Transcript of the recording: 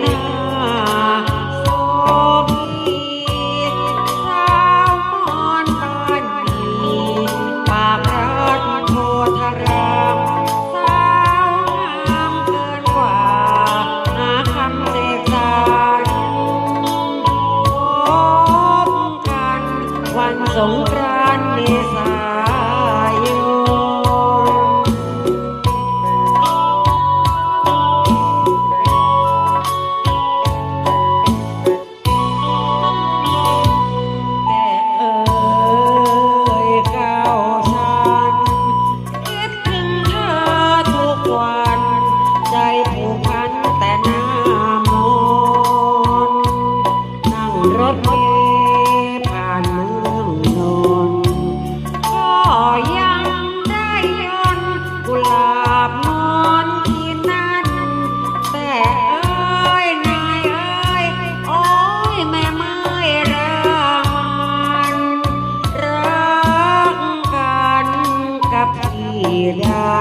หน้ ถเมล์ผ่านเมืองนนก็ยังได้ยนกุหลาบนอนที่นั่น แต่เอ้ยนายเอ้ยโอ้ยแม่ไม่รักมันรักกันกับพี่ได้